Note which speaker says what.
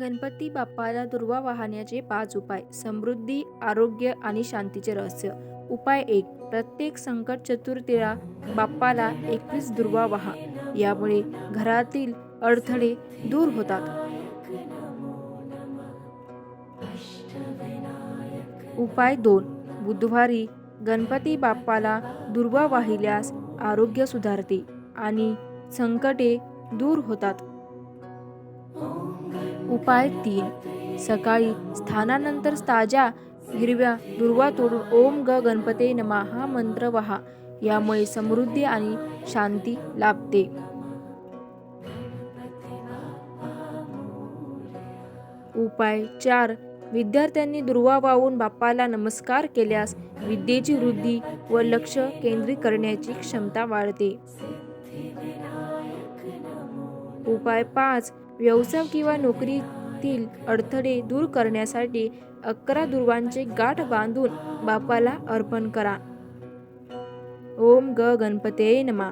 Speaker 1: गणपती बाप्पाला दुर्वा वाहण्याचे पाच उपाय. समृद्धी आरोग्य आणि शांतीचे रहस्य. उपाय एक प्रत्येक संकट चतुर्थीला बाप्पाला एकवीस दुर्वा वाहा. यामुळे घरातील अडथळे दूर होतात. उपाय दोन बुधवारी गणपती बाप्पाला दुर्वा वाहिल्यास आरोग्य सुधारते आणि संकटे दूर होतात. उपाय तीन. सकाळी स्थानानंतर ताज्या हिरव्या दुर्वा तोडून ओम ग गणपते नमा हा मंत्र वहा. यामुळे समृद्धी आणि शांती लाभते. उपाय चार. विद्यार्थ्यांनी दुर्वा वाहून बाप्पाला नमस्कार केल्यास विद्येची वृद्धी व लक्ष केंद्रित करण्याची क्षमता वाढते. उपाय पाच. व्यवसाय किंवा नोकरीतील अडथळे दूर करण्यासाठी अकरा दुर्वांचे गाठ बांधून बापाला अर्पण करा. ओम ग गणपते नमा.